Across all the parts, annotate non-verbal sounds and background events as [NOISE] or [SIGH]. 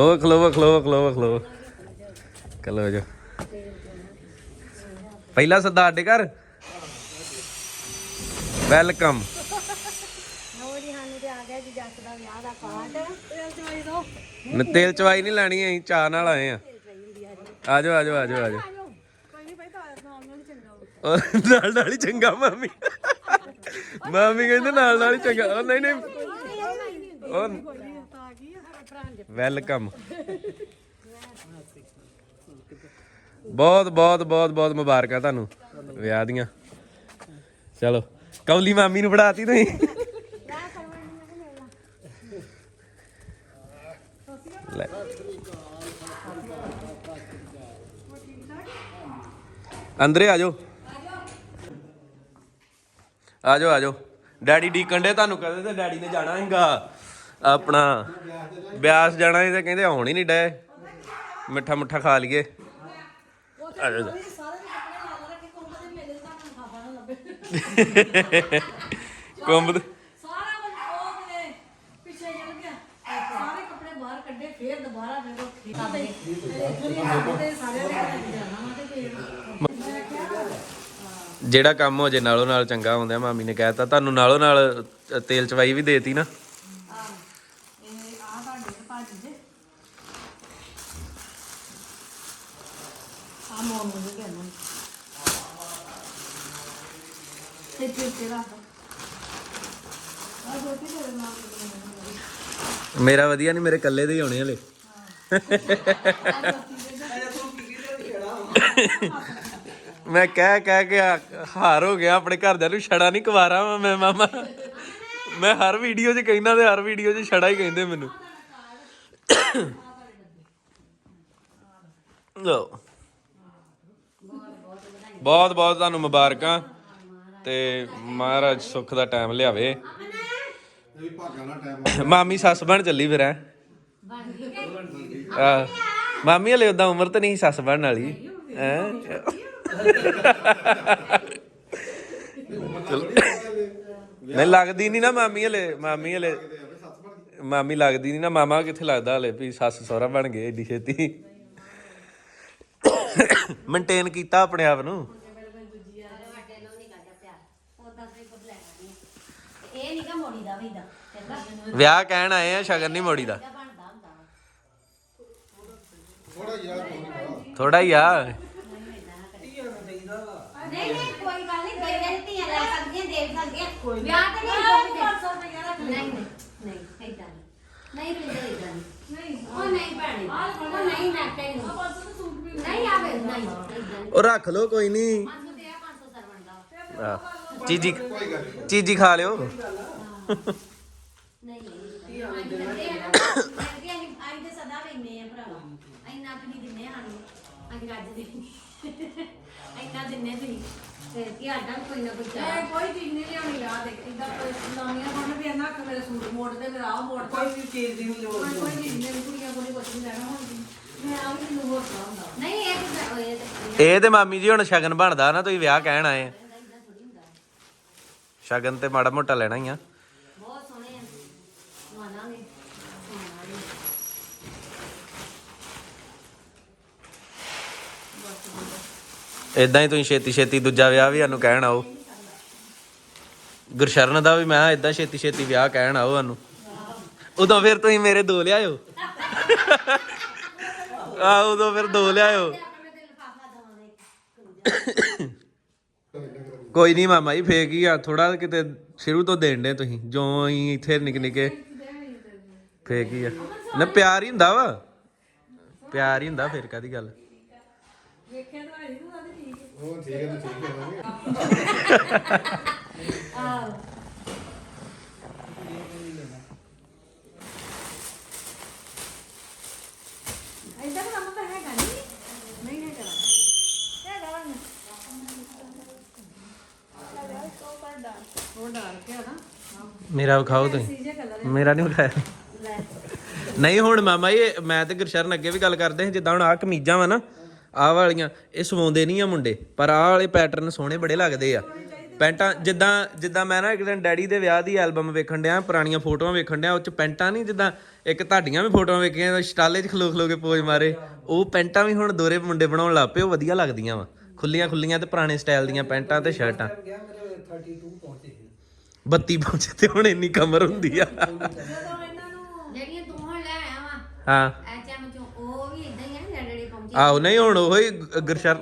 ਖਲੋ ਖਲੋ ਖਲੋ ਖਲੋ ਖਲੋ ਚਲੋ ਜੋ। ਪਹਿਲਾ ਸੱਦਾ ਸਾਡੇ ਘਰ। ਵੈਲਕਮ ਤੇਲ ਚਵਾਈ ਦੋ ਮੈਂ ਤੇਲ ਚਵਾਈ ਨਹੀਂ ਲੈਣੀ, ਅਸੀਂ ਚਾਹ ਨਾਲ ਆਏ ਆ। ਆਜੋ ਆਜੋ ਆਜੋ ਆਜੋ। ਕੋਈ ਨਹੀਂ ਭਾਈ ਨਾਲ ਨਾਲ ਹੀ ਚੰਗਾ ਮਾਮੀ। ਮਾਮੀ ਕਹਿੰਦੇ ਨਾਲ ਨਾਲ ਹੀ ਚੰਗਾ। ਉਹ ਨਹੀਂ ਨਹੀਂ। ਉਹ ਵੈਲਕਮ। ਬਹੁਤ ਬਹੁਤ ਬਹੁਤ ਬਹੁਤ ਮੁਬਾਰਕਾਂ ਤੁਹਾਨੂੰ, ਵਿਆਹ ਦੀਆਂ। ਚਲੋ, ਕੌਲੀ ਮਾਮੀ ਨੂੰ ਫੜਾਤੀ ਤੁਸੀਂ। ਲੈ। ਅੰਦਰੇ ਆ ਜਾਓ। ਆ ਜਾਓ ਆ ਜਾਓ। ਡੈਡੀ ਡੀਕਣ ਦੇ ਤੁਹਾਨੂੰ ਕਹਿੰਦੇ ਤੇ ਡੈਡੀ ਨੇ ਜਾਣਾ ਹੈਗਾ। ਆਪਣਾ ਬਿਆਸ ਜਾਣਾ ਸੀ ਤੇ ਕਹਿੰਦੇ ਆਉਣ ਹੀ ਨਹੀਂ ਡਏ। ਮਿੱਠਾ ਮੁੱਠਾ ਖਾ ਲਈਏ। ਆ [LAUGHS] ਕੁੰਭ ਦੇ- ਸਾਰਾ ਕੁਝ ਉਹ ਕਿਤੇ ਪਿੱਛੇ ਚਲ ਗਿਆ। ਸਾਰੇ ਕੱਪੜੇ ਬਾਹਰ ਕੱਢੇ ਫੇਰ ਦੁਬਾਰਾ ਫਿਰ ਉਹ ਠੀਕ ਕਰਦੇ ਤੇ ਸਾਰੇ ਦੇ ਘਰ ਜਾਣਾ ਵਾ ਤੇ ਫੇਰ ਜਿਹੜਾ ਕੰਮ ਹੋ ਜੇ ਨਾਲੋਂ ਨਾਲ ਚੰਗਾ ਹੁੰਦਾ ਮਾਮੀ ਨੇ ਕਹਿਤਾ ਤੁਹਾਨੂੰ ਨਾਲੋਂ ਨਾਲ ਅ, ਤੇਲ ਚਵਾਈ ਵੀ ਦੇਤੀ ਨਾ ਇਹ ਆ ਤੁਹਾਡੇ ਤੇ ਭਾਜੀ ਦੇ ਆ ਨੂੰ ਕਹਿੰਦਾ ਤੇ ਤੇ ਤੇਰਾ ਆ ਜੋਤੀ ਤੇਰੇ ਨਾਲ ਮੇਰਾ ਵਧੀਆ ਨਹੀਂ ਮੇਰੇ ਇਕੱਲੇ ਦੇ ਹੀ ਆਉਣੇ ਹਲੇ। ਮੈਂ ਕਹਿ ਕਹਿ ਕੇ ਆ- ਹਾਰ ਹੋ ਗਿਆ, ਆਪਣੇ ਘਰਦਿਆਂ ਨੂੰ ਛੜਾ ਨਹੀਂ ਕੁਵਾਰਾ ਵਾਂ ਮੈਂ, ਮਾਮਾ। ਮੈਂ ਹਰ ਵੀਡੀਓ 'ਚ ਕਹਿੰਦਾ ਤੇ ਹਰ ਵੀਡੀਓ 'ਚ ਛੜਾ ਹੀ ਕਹਿੰਦੇ ਮੈਨੂੰ। ਲਓ। ਬਹੁਤ ਬਹੁਤ ਤੁਹਾਨੂੰ ਮੁਬਾਰਕਾਂ ਤੇ ਮਹਾਰਾਜ ਸੁੱਖ ਦਾ ਟਾਈਮ ਲਿਆਵੇ। ਮਾਮੀ ਸੱਸ ਬਣ ਚੱਲੀ ਫਿਰ ਐ ਆ ਮਾਮੀ ਹਲੇ ਉਦਾਂ ਉਮਰ ਤੇ ਨਹੀਂ ਸੱਸ ਬਣਨ ਵਾਲੀ। ਨਹੀਂ, ਲੱਗਦੀ ਨਹੀਂ ਨਾ ਮਾਮੀ ਹਲੇ ਮਾਮੀ ਹਲੇ। ਮਾਮੀ ਲੱਗਦੀ ਨਹੀਂ ਨਾ, ਮਾਮਾ ਕਿੱਥੇ ਲੱਗਦਾ ਹਲੇ ਵੀ ਸੱਸ ਸਹੁਰਾ ਬਣ ਗਏ ਏਡੀ ਛੇਤੀ। [COUGHS] ਮੇਨਟੇਨ ਕੀਤਾ ਆਪਣੇ ਆਪ ਨੂੰ। ਮੋੜੀ ਦਾ ਵੀ ਦਾ ਵਿਆਹ ਕਹਿਣ ਆਏ ਆ ਸ਼ਗਨ ਨਹੀਂ ਮੋੜੀ ਦਾ। ਬਣਦਾ ਹੁੰਦਾ ਥੋੜਾ ਹੀ ਆ। ਨਹੀਂ ਨਹੀਂ ਕੋਈ ਗੱਲ ਨਹੀਂ ਦੇ ਦੇ ਧੀਆਂ ਲੈ ਸਕਦੀਆਂ ਦੇਖ ਸਕਦੀਆਂ। ਵਿਆਹ ਤੇ ਨਹੀਂ ਹੋਵੇ 500 ਰੁਪਏ ਰੱਖ ਨਹੀਂ ਨਹੀਂ ਨਹੀਂ ਏਦਾਂ ਨਹੀਂ। ਨਹੀਂ ਪਿੰਦਰ ਏਦਾਂ ਨਹੀਂ। ਉਹ ਨਹੀਂ ਭੈਣੇ ਉਹ ਨਹੀਂ ਮੈਂ ਕਹਿੰਦੀ ਨਹੀਂ। ਆਵੇ ਨਹੀਂ ਏਦਾਂ ਨਹੀਂ। ਉਹ ਰੱਖ ਲਓ ਕੋਈ ਨਹੀਂ। 500 ਦੇ ਆ 500 ਸਰਵਣ ਦਾ ਆਹ, ਚੀਜੀ ਚੀਜੀ ਖਾ ਲਿਓ। ਕੋਈ ਵੀ ਚੀਜ਼ ਦੀ ਨਹੀਂ ਇਹ ਤੇ ਮਾਮੀ ਜੀ ਹੁਣ ਸ਼ਗਨ ਬਣਦਾ ਨਾ ਤੁਸੀਂ ਵਿਆਹ ਕਹਿਣ ਆਏ ਆ। ਸ਼ਗਨ ਤੇ ਮਾੜਾ ਮੋਟਾ ਲੈਣਾ ਹੀ ਆ। ਬਹੁਤ ਸੋਹਣੇ ਆ। ਮਾਨਾਂਗੇ ਸੋਹਣਾ ਇਦਾਂ ਹੀ ਤੁਸੀਂ ਛੇਤੀ ਛੇਤੀ ਦੂਜਾ ਵਿਆਹ ਵੀ ਸਾਨੂੰ ਕਹਿਣ ਆਓ। ਗੁਰਸ਼ਰਨ ਦਾ ਵੀ ਮੈਂ ਇਦਾਂ ਛੇਤੀ ਛੇਤੀ ਵਿਆਹ ਕਹਿਣ ਆਓ ਸਾਨੂੰ। ਉਦੋਂ ਫਿਰ ਤੁਸੀਂ ਮੇਰੇ ਦੋ ਲਿਆਇਓ। ਆ ਉਦੋਂ ਫਿਰ ਦੋ ਲਿਆਇਓ ਆਪਣੇ ਤੇ ਲਿਫਾਫਾ ਦਵਾਂਗੇ ਕੋਈ ਨਹੀਂ ਮਾਮਾ ਜੀ ਫੇਕ ਹੀ ਆ ਥੋੜਾ ਕਿਤੇ ਸ਼ੁਰੂ ਤੋਂ ਦੇਣ ਦੇ ਤੁਸੀਂ ਜੋ ਅਸੀਂ ਇੱਥੇ ਨਿੱਕੇ ਨਿੱਕੇ। ਫੇਕ ਹੀ ਆ? ਨਾ ਪਿਆਰ ਹੀ ਹੁੰਦਾ ਵਾ। ਪਿਆਰ ਹੀ ਹੁੰਦਾ ਫਿਰ ਕਾਦੀ ਗੱਲ। ਵੇਖਿਆ ਤਾਂ ਹੈ ਉਹ ਠੀਕ ਹੈ ਤਾਂ ਠੀਕ ਹੈ ਐਦਾਂ ਦਾ ਕੰਮ ਤਾਂ ਹੈਗਾ ਨਹੀਂ ਨਹੀਂ ਹੈਗਾ ਹੈਗਾ ਵਾ ਉਹ ਡਰ ਕੇ ਨਾ ਮੇਰਾ ਵਿਖਾਓ ਤੁਸੀਂ। ਸੀਜੇ ਕਲਰ ਮੇਰਾ ਨਹੀਂ ਵਿਖਾਇਆ। ਨਹੀਂ ਹੁਣ ਮਾਮਾ ਜੀ ਮੈਂ ਤੇ ਗੁਰਸ਼ਰਨ ਅੱਗੇ ਵੀ ਗੱਲ ਕਰਦੇ ਸੀ ਜਿੱਦਾਂ ਹੁਣ ਆਹ ਕਮੀਜ਼ਾਂ ਵਾ ਨਾ ਆਹ ਵਾਲੀਆਂ ਇਹ ਸਵਾਉਂਦੇ ਨਹੀਂ ਆ ਮੁੰਡੇ ਪਰ ਆਹ ਵਾਲੇ ਪੈਟਰਨ ਸੋਹਣੇ ਬੜੇ ਲੱਗਦੇ ਆ। ਪੈਂਟਾਂ ਜਿੱਦਾਂ ਜਿੱਦਾਂ ਮੈਂ ਨਾ ਇੱਕ ਦਿਨ ਡੈਡੀ ਦੇ ਵਿਆਹ ਦੀ ਐਲਬਮ ਵੇਖਣ ਡਿਆ ਪੁਰਾਣੀਆਂ ਫੋਟੋਆਂ ਵੇਖਣ ਡਿਆ ਉਹ ਚ ਪੈਂਟਾਂ ਨਹੀਂ ਜਿੱਦਾਂ ਇੱਕ ਤੁਹਾਡੀਆਂ ਵੀ ਫੋਟੋਆਂ ਵੇਖੀਆਂ ਸਟਾਲੇ 'ਚ ਖਲੋ ਖਲੋ ਕੇ ਪੋਜ਼ ਮਾਰੇ ਉਹ ਪੈਂਟਾਂ ਵੀ ਹੁਣ ਦੋਰੇ ਮੁੰਡੇ ਬਣਾਉਣ ਲੱਗ ਪਏ ਉਹ ਵਧੀਆ ਲੱਗਦੀਆਂ ਵਾ। ਖੁੱਲੀਆਂ ਖੁੱਲੀਆਂ ਤੇ ਪੁਰਾਣੇ ਸਟਾਈਲ ਦੀਆਂ ਪੈਂਟਾਂ ਤੇ ਸ਼ਰਟਾਂ 32 ਪਹੁੰਚੇ ਤੇ ਹੁਣ ਇੰਨੀ ਕਮਰ ਹੁੰਦੀ ਆ। ਜਦੋਂ ਇਹਨਾਂ ਨੂੰ ਜਿਹੜੀਆਂ ਤੂੰ ਹੁਣ ਲੈ ਆਇਆ ਵਾ ਹਾਂ। ਐਚਐਮ ਚੋਂ ਉਹ ਵੀ ਇਦਾਂ ਹੀ ਆ ਨਾ ਜਿਹੜੇ ਪਹੁੰਚੇ। ਆਹੋ ਨਹੀਂ ਹੁਣ ਉਹੀ ਗਰਸ਼ਰ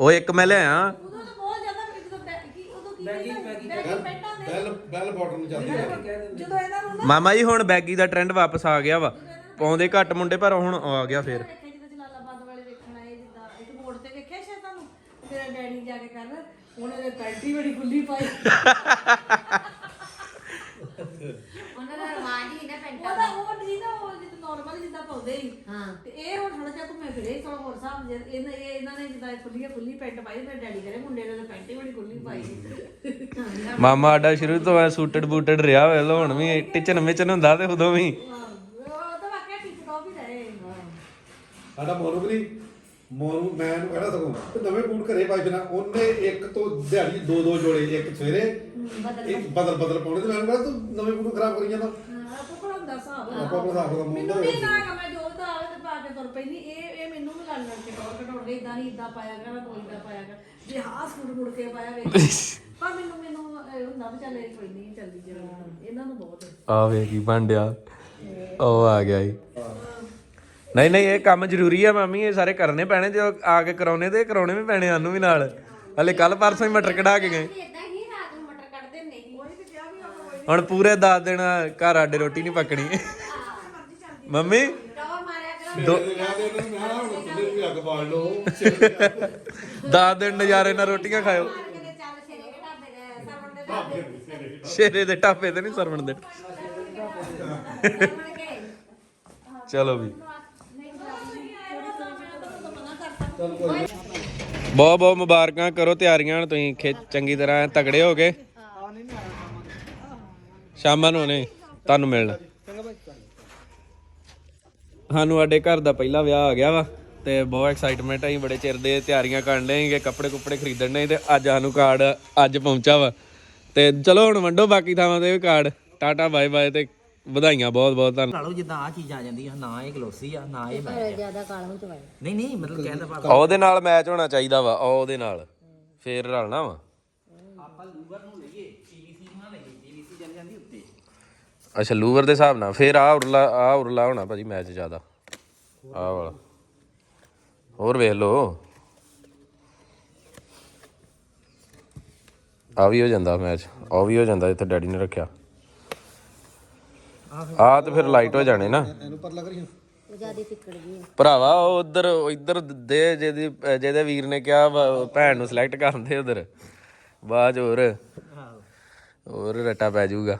ਉਹ ਇੱਕ ਮੈਂ ਲਿਆ ਉਦੋਂ ਤਾਂ ਬਹੁਤ ਜ਼ਿਆਦਾ ਜਦੋਂ ਬੈ- ਕੀ ਉਦੋਂ ਕੀ ਬੈਗੀ ਬੈਗੀ ਪੈਂਟਾਂ ਦੇ ਬੈਲ ਬੈਲ ਬਾਟਮ ਚੱਲਦੀ ਹੈ ਜਦੋਂ ਇਹਨਾਂ ਨੂੰ ਨਾ ਮਾਮਾ ਜੀ ਹੁਣ ਬੈਗੀ ਦਾ ਟ੍ਰੈਂਡ ਵਾਪਸ ਆ ਗਿਆ ਵਾ। ਪਾਉਂਦੇ ਘੱਟ ਮੁੰਡੇ ਪਰ ਹੁਣ ਆ ਗਿਆ ਫੇਰ। ਵੇਖਿਆ ਜਿੱਦਾਂ ਜਲਾਲਾਬਾਦ ਵਾਲੇ ਵੇਖਣ ਆਏ ਜਿੱਦਾਂ ਇੱਕ ਮੋੜ ਤੇ ਵੇਖਿਆ ਸ਼ਾਇਦ ਤੁਹਾਨੂੰ ਮੇਰਾ ਡੈਡੀ ਜਾ ਕੇ ਕਰ ਉਹਨੇ ਦੇ ਪੈਂਟੀ ਬੜੀ ਖੁੱਲੀ ਪਾਈ। ਉਹਨਾਂ ਦਾ ਰਵਾਜ ਹੀ ਨਾ ਪੈਂਟਾਂ ਉਹਦਾ ਉਹ ਨਹੀਂ ਨਾ ਉਹ ਜਿੱਦਾਂ ਨਾਰਮਲ ਜਿੱਦਾਂ ਪਾਉਂਦੇ ਸੀ। ਹਾਂ। ਤੇ ਇਹ ਹੁਣ ਥੋੜਾ ਜਿਹਾ ਘੁੰਮੇ ਫਿਰੇ ਥੋੜਾ ਹੋਰ ਹਿਸਾਬ ਜੇ ਇਹਨਾਂ ਇਹ ਇਹਨਾਂ ਨੇ ਜਿੱਦਾਂ ਖੁੱਲੀ ਖੁੱਲੀ ਪੈਂਟ ਪਾਈ ਮੇਰੇ ਡੈਡੀ ਕਰੇ ਮੁੰਡੇ ਨੇ ਤਾਂ ਪੈਂਟ ਹੀ ਬੜੀ ਖੁੱਲੀ ਪਾਈ। ਮਾਮਾ ਆਡਾ ਸ਼ੁਰੂ ਤੋਂ ਐ ਸੂਟਡ ਬੂਟਡ ਰਿਹਾ ਵੇ ਹੁਣ ਵੀ ਟਿਚਨ ਮਿਚਨ ਹੁੰਦਾ ਤੇ ਉਦੋਂ ਵੀ। ਉਹ ਤਾਂ ਵਾਕਿਆ ਠੀਕ ਟੌਪ ਹੀ ਰਹੇ। ਸਾਡਾ ਮੋਨੂ ਵੀ ਨਹੀਂ। ਮੋਨੂ ਮੈਂ ਇਹਨੂੰ ਕਹਿਣਾ ਸਗੋਂ ਤੇ ਨਵੇਂ ਬੂਟ ਘਰੇ ਪਾਈ ਬਿਨਾ ਉਹਨੇ ਇੱਕ ਤੋਂ ਦਿਹਾੜੀ ਦੋ ਦੋ ਜੋੜੇ ਇੱਕ ਸਵੇਰੇ ਇੱਕ ਬਦਲ ਬਦਲ ਪਾਉਣੇ ਤੇ ਮੈਨੂੰ ਕਹਿੰਦਾ ਤੂੰ ਨਵੇਂ ਬੂਟ ਖਰਾਬ ਕਰੀ ਜਾਂਦਾ। ਆਪੋ ਕੋਲ ਹੁੰਦਾ ਹਿਸਾਬ ਆਪਾਂ ਆਪਣਾ ਹਿਸਾਬ ਦਾ ਮੁੰਡਾ ਮੈਨੂੰ ਨਹੀਂ ਨਾ ਕਿ ਮੈਂ ਜੋ ਦਾ ਆਵੇ ਤੇ ਪਾ ਕੇ ਤੁਰ ਪੈਂਦੀ। ਇਹ ਇਹ ਮੈਨੂੰ ਵੀ ਲੜ ਲੜ ਕੇ ਟੌਰ ਘਟਾਉਣਗੇ ਇਦਾਂ ਨਹੀਂ ਇਦਾਂ ਪਾਇਆ ਕਰ ਤੂੰ ਇਦਾਂ ਪਾਇਆ ਕਰ। ਜੇ ਹਾਂ ਸੂਟ ਮੁੜ ਕੇ ਪਾਇਆ ਵੇਖ। ਪਰ ਮੈਨੂੰ ਮੈਨੂੰ ਹੁੰਦਾ ਵੀ ਚੱਲ ਇਹ ਕੋਈ ਨਹੀਂ ਚੱਲਦੀ ਜਿਹੜਾ ਇਹਨਾਂ ਨੂੰ ਬਹੁਤ। ਆ ਵੇ ਕੀ ਬੰਡਿਆ ਉਹ ਆ ਗਿਆ ਜੀ। ਨਹੀਂ ਨਹੀਂ, ਇਹ ਕੰਮ ਜ਼ਰੂਰੀ ਆ ਮਾਮੀ, ਇਹ ਸਾਰੇ ਕਰਨੇ ਪੈਣੇ, ਜੇ ਆ ਕੇ ਕਰਾਉਣੇ ਤੇ ਕਰਾਉਣੇ ਵੀ ਪੈਣੇ ਸਾਨੂੰ ਵੀ ਨਾਲ। ਹਲੇ ਕੱਲ ਪਰਸੋਂ ਹੀ ਮਟਰ ਕਢਾ ਕੇ ਗਏ। ਹੁਣ ਪੂਰੇ 10 ਦਿਨ ਘਰ ਆਡੇ ਰੋਟੀ ਨਹੀਂ ਪੱਕਣੀ। ਮੰਮੀ? ਟੌਰ ਮਾਰਿਆ ਕਰੋ ਦੋ ਤੇ ਵਿਆਹ ਦੇ ਉਹਨਾਂ ਨੂੰ ਮੈਂ ਹੁਣ ਥੱਲੇ ਵੀ ਅੱਗ ਬਾਲ ਲਓ 10 ਦਿਨ ਨਜ਼ਾਰੇ ਨਾਲ ਰੋਟੀਆਂ ਖਾਓ ਸ਼ੇਰੇ ਦੇ ਟਾਪੇ ਤੇ ਨਹੀਂ ਸਰਵਣ ਦੇ। ਚਲੋ ਵੀ। ਬਹੁਤ ਬਹੁਤ ਮੁਬਾਰਕਾਂ, ਕਰੋ ਤਿਆਰੀਆਂ ਹੁਣ ਤੁਸੀਂ ਖਿੱਚ ਚੰਗੀ ਤਰ੍ਹਾਂ, ਤਗੜੇ ਹੋ ਗਏ ਸ਼ਾਮਾਂ ਨੂੰ ਨੇ ਤੁਹਾਨੂੰ ਮਿਲਣਾ। ਸਾਨੂੰ ਸਾਡੇ ਘਰ ਦਾ ਪਹਿਲਾ ਵਿਆਹ ਆ ਗਿਆ ਵਾ, ਤੇ ਬਹੁਤ ਐਕਸਾਈਟਮੈਂਟ ਹੈ ਬੜੇ ਚਿਰ ਦੇ ਤਿਆਰੀਆਂ ਕਰਨ ਡਏ ਸੀਗੇ, ਕੱਪੜੇ ਕੁੱਪੜੇ ਖਰੀਦਣ ਡਏ ਤੇ ਅੱਜ ਸਾਨੂੰ ਕਾਰਡ ਅੱਜ ਪਹੁੰਚਾ ਵਾ। ਤੇ ਚਲੋ ਹੁਣ ਵੰਡੋ ਬਾਕੀ ਥਾਵਾਂ ਤੇ ਵੀ ਕਾਰਡ ਟਾਟਾ, ਬਾਏ ਬਾਏ ਤੇ ਵਧਾਈਆਂ ਬਹੁਤ ਬਹੁਤ ਤੁਹਾਨੂੰ ਲਾ ਲਓ ਜਿੱਦਾਂ ਆ ਚੀਜ਼ਾਂ ਆ ਜਾਂਦੀਆਂ ਨਾ ਇਹ ਗਲੋਸੀ ਆ ਨਾ ਇਹ ਮੈਚ ਆ। ਜ਼ਿਆਦਾ ਕਾਲ ਚ ਵਾਏ ਨਹੀਂ ਨਹੀਂ ਮਤਲਬ ਕਹਿਣ ਦਾ ਭਾਵ ਉਹਦੇ ਨਾਲ ਮੈਚ ਹੋਣਾ ਚਾਹੀਦਾ ਵਾ ਉਹ ਉਹਦੇ ਨਾਲ। ਫੇਰ ਰਲਣਾ ਵਾ। ਆਪਾਂ ਲੂਵਰ ਨੂੰ ਲਈਏ ਪੀਵੀਸੀ ਨੂੰ ਨਾ ਲਈਏ ਪੀਵੀਸੀ ਚੱਲ ਜਾਂਦੀ ਉੱਤੇ। ਅੱਛਾ ਲੂਵਰ ਦੇ ਹਿਸਾਬ ਨਾਲ। ਫੇਰ ਆ ਉਰਲਾ ਆ ਉਰਲਾ ਹੋਣਾ ਭਾਜੀ ਮੈਚ ਜ਼ਿਆਦਾ। ਆ ਵਾਲਾ। ਹੋਰ ਵੇਖ ਲਓ। ਆ ਵੀ ਹੋ ਜਾਂਦਾ ਮੈਚ ਆ ਵੀ ਹੋ ਜਾਂਦਾ ਜਿੱਥੇ ਡੈਡੀ ਨੇ ਰੱਖਿਆ। ਆ ਤੇ ਫਿਰ ਲਾਈਟ ਹੋ ਜਾਣੇ ਨਾ। ਇਹਨੂੰ ਪਤਾ ਲੱਗ ਰਹੀ ਜਿਆਦੀ ਟਿਕੜ ਗਈ ਭਰਾਵਾ ਉਹ ਉਧਰ ਇੱਧਰ ਦੇ ਜਿਹਦੀ ਜਿਹਦੇ ਵੀਰ ਨੇ ਕਿਹਾ ਵਾ, ਭੈਣ ਨੂੰ ਸਿਲੈਕਟ ਕਰਨ ਦੇ ਉਧਰ। ਬਾਅਦ 'ਚ ਹੋਰ ਹੋਰ ਰੱਟਾ ਪੈ ਜਾਊਗਾ।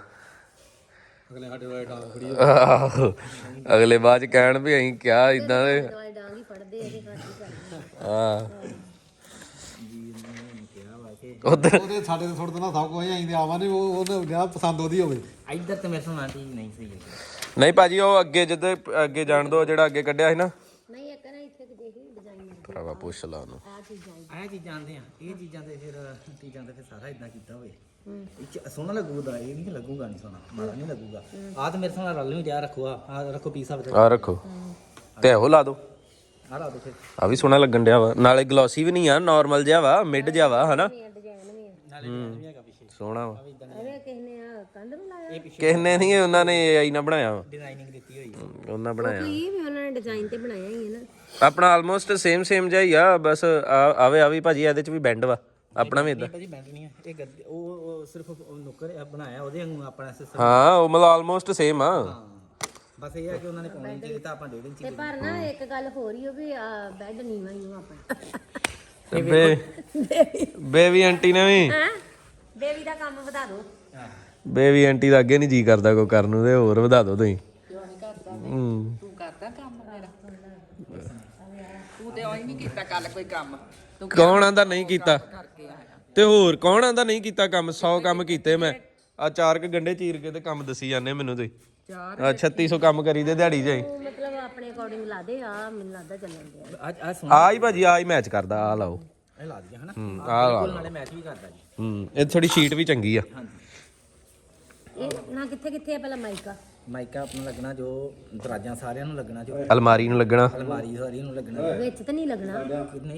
ਅਗਲੇ ਸਾਡੇ ਵਾਲੇ ਡਾਂਗ ਫੜੀ ਆਹੋ। ਅਗਲੇ ਬਾਅਦ ਚ ਕਹਿਣ ਵੀ ਅਸੀਂ ਕਿਹਾ ਇਦਾਂ ਦੇ। ਦਵਾਈ ਡਾਂਗੀ ਫੜਦੇ ਇਹਦੇ ਹੱਥ ਹੀ ਕਰਦੇ ਹਾਂ। ਉਧਰ। ਉਹਦੇ ਸਾਡੇ ਤੇ ਥੋੜਾ ਦਿਨਾਂ ਸਭ ਕੁਝ ਆਈਂਦੇ ਆਵਾਂਗੇ ਉਹ ਉਹਨੇ ਗਿਆ ਪਸੰਦ ਉਹਦੀ ਹੋਵੇ। ਇੱਧਰ ਤੇ ਮੇਰੇ ਸੁਣਾ ਚੀਜ਼ ਨਹੀਂ ਸਹੀ ਹੈ ਨਹੀਂ ਭਾਜੀ ਉਹ ਅੱਗੇ ਜਿੱਦੇ ਅੱਗੇ ਜਾਣ ਦੋ ਜਿਹੜਾ ਅੱਗੇ ਕੱਢਿਆ ਸੀ ਨਾ। ਨਹੀਂ ਇੱਕ ਨਾ ਇੱਥੇ ਦੇਖੀ ਡਿਜ਼ਾਈਨ ਭਰਾਵਾ ਪੁੱਛ ਲਾ ਉਹਨੂੰ। ਆ ਚੀਜ਼ਾਂ ਆਹ ਚੀਜ਼ਾਂ ਆਂਦੇ ਆ ਇਹ ਚੀਜ਼ਾਂ ਤੇ ਫਿਰ ਚੀਜ਼ਾਂ ਤੇ ਫਿਰ ਸਾਰਾ ਇਦਾਂ ਕੀਤਾ ਹੋਵੇ। ਇਹ ਸੋਹਣਾ ਲੱਗੂਗਾ ਇਹ ਨਹੀਂ ਲੱਗੂਗਾ ਨਹੀਂ ਸੋਹਣਾ ਮਾੜਾ ਨਹੀਂ ਲੱਗੂਗਾ। ਆਹ ਤੇ ਮੇਰੇ ਸੁਣਾ ਰਲ ਨੂੰ ਜਾ ਰੱਖੋ ਆ ਆਹ ਰੱਖੋ ਪੀਸਾ ਵਿੱਚ ਆ ਰੱਖੋ। ਤੇ ਉਹ ਲਾ ਦੋ। ਆਹ ਲਾ ਦੋ ਫਿਰ। ਆ ਵੀ ਸੋਹਣਾ ਲੱਗਣ ਡਿਆ ਵਾ। ਨਾਲੇ ਗਲੋਸੀ ਵੀ ਨਹੀਂ ਆ ਨਾਰਮਲ ਜਿਹਾ ਵਾ ਮਿਡ ਜਿਹਾ ਵਾ ਹਨਾ? ਆ ਨਾਲੇ design ਵੀ ਹੈਗਾ ਪਿੱਛੇ। ਸੋਹਣਾ ਵਾ। ਅਰੇ ਕਿਸ ਨੇ ਆ ਕੰਧ ਨੂੰ ਲਾਇਆ? ਕਿਸ ਨੇ ਨਹੀਂ ਉਹਨਾਂ ਨੇ ਆਈ ਨਾ ਬਣਾਇਆ ਵਾ। ਡਿਜ਼ਾਈਨਿੰਗ ਦਿੱਤੀ ਹੋਈ। ਹੈ ਉਹਨਾਂ ਬਣਾਇਆ ਇਹ ਵੀ ਉਹਨਾਂ ਨੇ ਡਿਜ਼ਾਈਨ ਤੇ ਬਣਾਇਆ ਹੀ ਹੈ ਨਾ। ਆਪਣਾ ਆਲਮੋਸਟ ਸੇਮ ਸੇਮ ਜਿਹਾ ਹੀ ਆ ਬਸ ਆ- ਆਵੇ ਆ ਵੀ ਭਾਜੀ ਇਹਦੇ ਚ ਵੀ ਬੈਂਡ ਵਾ। ਆਪਣਾ ਵੀ ਇਦਾਂ ਭਾਜੀ ਬੈਂਡ ਨਹੀਂ ਆ। ਇਹ ਗੱਦੇ ਉਹ ਉਹ ਸਿਰਫ ਉਹ ਨੁੱਕਰ ਆ ਬਣਾਇਆ ਉਹਦੇ ਵਾਂਗੂ ਆਪਣਾ ਸਿਸਟਮ ਹਾਂ ਉਹ ਮਤਲਬ ਆਲਮੋਸਟ ਸੇਮ ਆ। ਬਸ ਇਹ ਹੈ ਕਿ ਉਹਨਾਂ ਨੇ ਪਾਉਣੀ ਚਾਹੀਦੀ ਤਾਂ ਆਪਾਂ ਡੇਢ ਇੰਚੀ ਤੇ ਪਰ ਨਾ ਇੱਕ ਗੱਲ ਹੋ ਰਹੀ ਹੋ ਵੀ ਬੈੱਡ ਨੀਵਾ ਹੀ ਹੋ ਆਪਣਾ। ਤੇ ਬੇ ਬੇਬੀ। ਆਂਟੀ ਨੇ ਵੀ। ਹੈ ਬੇਬੀ ਦਾ ਕੰਮ ਵਧਾ ਦਿਓ ਬੇਬੀ ਆਂਟੀ ਦਾ ਅੱਗੇ ਨਹੀਂ ਜੀ ਕਰਦਾ ਕੋਈ ਕਰਨ ਨੂੰ ਤੇ ਹੋਰ ਵਧਾ ਦਿਓ ਤੁਸੀਂ। ਹੂੰ। ਤੂੰ ਕਰਦਾ ਕੰਮ ਮੇਰਾ ਤੂੰ ਤੇ ਉਹੀ ਨਹੀਂ ਕੀਤਾ ਕੱਲ ਕੋਈ ਕੰਮ। ਤੂੰ ਕੌਣ ਆਂਦਾ ਨਹੀਂ ਕੀਤਾ? ਕਰਕੇ ਆਇਆ। ਤੇ ਹੋਰ ਕੌਣ ਆਂਦਾ ਨਹੀਂ ਕੀਤਾ ਕੰਮ? 100 ਕੰਮ ਕੀਤੇ ਮੈਂ। ਆ ਚਾਰ ਕ ਗੰਡੇ ਚੀਰ ਕੇ ਤੇ ਕੰਮ ਦੱਸੀ ਜਾਂਦੇ ਮੈਨੂੰ ਤੁਸੀਂ। ਆ 3600 ਕੰਮ ਕਰੀਦੇ ਦਿਹਾੜੀ ਜਾਈ ਉਹ ਮਤਲਬ ਆਪਣੇ ਅਕੋਰਡਿੰਗ ਲਾ ਦੇ ਆ ਮੈਨੂੰ ਲੱਗਦਾ ਚੱਲਣ ਅੱਜ ਆ ਆ ਹੀ ਭਾਜੀ ਆ ਹੀ ਮੈਚ ਕਰਦਾ ਆ ਲਾਓ। ਇਹ ਲਾ ਦਈਏ ਹਨਾ। ਹੂੰ, ਆਹ ਆਹ ਲਾ ਬਿਲਕੁਲ ਲਓ। ਨਾਲੇ ਮੈਚ ਵੀ ਕਰਦਾ ਜੀ। ਹੂੰ ਇਹ ਥੋੜੀ ਸ਼ੀਟ ਵੀ ਚੰਗੀ ਆ। ਹਾਂਜੀ ਇਹ ਨਾ ਕਿੱਥੇ ਕਿੱਥੇ ਆ ਪਹਿਲਾਂ ਮਾਈਕਾ? ਮਾਈਕਾ ਆਪਣਾ ਲੱਗਣਾ ਜੋ ਦਰਾਜਾਂ ਸਾਰਿਆਂ ਨੂੰ ਲੱਗਣਾ ਜੋ। ਅਲਮਾਰੀ ਨੂੰ ਲੱਗਣਾ। ਅਲਮਾਰੀ ਸਾਰੀ ਨੂੰ ਲੱਗਣਾ। ਵਿੱਚ ਤਾਂ ਨਹੀਂ ਲੱਗਣਾ। ਨਹੀਂ